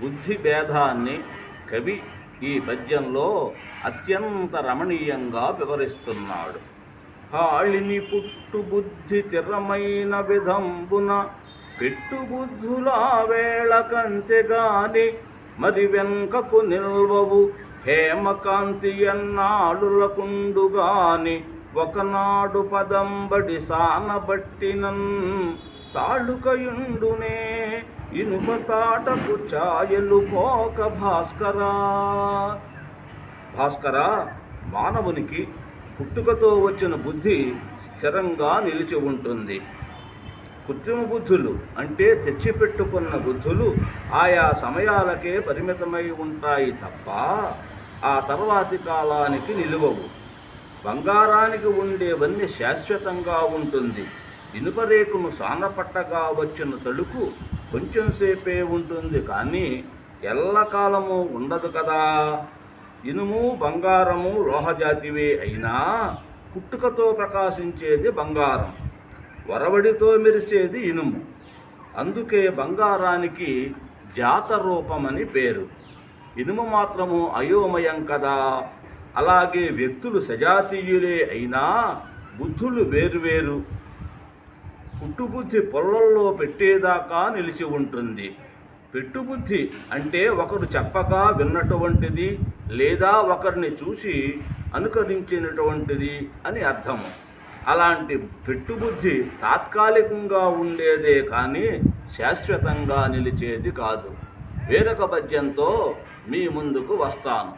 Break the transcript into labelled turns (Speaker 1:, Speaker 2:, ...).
Speaker 1: బుద్ధి భేదాన్ని కవి ఈ పద్యంలో అత్యంత రమణీయంగా వివరిస్తున్నాడు. హాళిని పుట్టు బుద్ధి తిరమైన విధంబున పెట్టు బుద్ధులా వేళ కంతెగాని మరి వెంకకు నిల్వవు హేమకాంతి ఎన్నాళ్ళులకుండుగాని ఒకనాడు పదంబడి సానబట్టినన్ తాళుకయుండునే ఇనుప తాటకు ఛాయలు పోక భాస్కరా. భాస్కరా మానవునికి పుట్టుకతో వచ్చిన బుద్ధి స్థిరంగా నిలిచి ఉంటుంది. కృత్రిమ బుద్ధులు అంటే తెచ్చిపెట్టుకున్న బుద్ధులు ఆయా సమయాలకే పరిమితమై ఉంటాయి తప్ప ఆ తర్వాతి కాలానికి నిలువవు. బంగారానికి ఉండేవన్నీ శాశ్వతంగా ఉంటుంది. ఇనుపరేకును సానపట్టగా వచ్చిన తడుకు కొంచెం సేపే ఉంటుంది కానీ ఎల్లకాలము ఉండదు కదా. ఇనుము బంగారము లోహజాతివే అయినా పుట్టుకతో ప్రకాశించేది బంగారం వరవడితో మెరిసేది ఇనుము. అందుకే బంగారానికి జాత రూపమని పేరు. ఇనుము మాత్రము అయోమయం కదా. అలాగే వ్యక్తులు సజాతీయులే అయినా బుద్ధులు వేరువేరు. పుట్టుబుద్ధి పొల్లల్లో పెట్టేదాకా నిలిచి ఉంటుంది. పెట్టుబుద్ధి అంటే ఒకరు చెప్పగా విన్నటువంటిది లేదా ఒకరిని చూసి అనుకరించినటువంటిది అని అర్థము. అలాంటి పెట్టుబుద్ధి తాత్కాలికంగా ఉండేదే కానీ శాశ్వతంగా నిలిచేది కాదు. వేరొక పద్యంతో మీ ముందుకు వస్తాను.